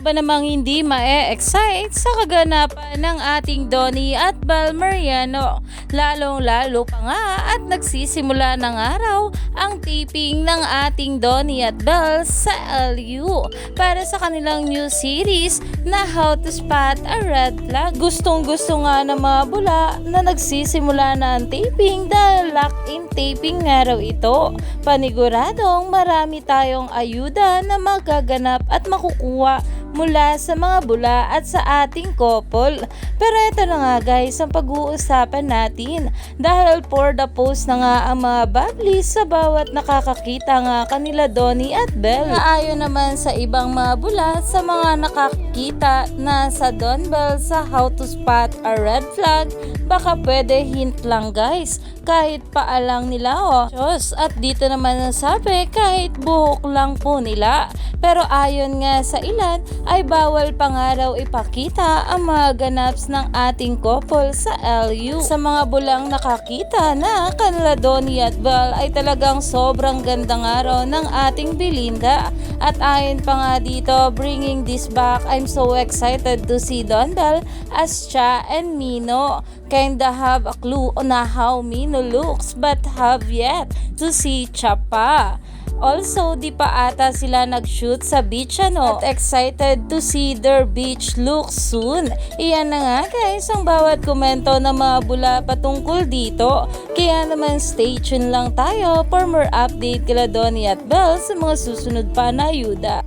Ba namang hindi ma-excite sa kaganapan ng ating Donnie at Bal Mariano? Lalong-lalo pa nga at nagsisimula ng araw ang taping ng ating Donnie at Bal sa LU para sa kanilang new series na How to Spot a Red Flag. Gustong gusto nga ng mga bula na nagsisimula na ang taping dahil lock-in taping nga raw ito. Paniguradong marami tayong ayuda na magaganap at makukuha mula sa mga bula at sa ating couple. Pero ito na nga guys ang pag-uusapan natin dahil for the post na nga ang mga bablis sa bawat nakakakita nga kanila Donnie at Belle. Ayon naman sa ibang mga bula sa mga nakakita na sa Don Bell sa How to Spot a Red Flag baka pwede hint lang guys kahit paalang nila oh. Diyos, at dito naman ang sabi kahit buhok lang po nila. Pero ayon nga sa ilan ay bawal pa nga raw ipakita ang mga ganaps ng ating couple sa LU. Sa mga bulang nakakita na kanila Donnie at Belle ay talagang sobrang gandang araw ng ating Belinda. At ayon pa nga dito, bringing this back, I'm so excited to see Don Bell as Cha and Mino. Kinda have a clue on how Mino looks but have yet to see Cha pa. Also, di pa ata sila nag-shoot sa beach ano. At excited to see their beach look soon. Iyan na nga guys ang bawat komento ng mga bula patungkol dito. Kaya naman stay tuned lang tayo for more update kila Donnie at Belle sa mga susunod pa na ayuda.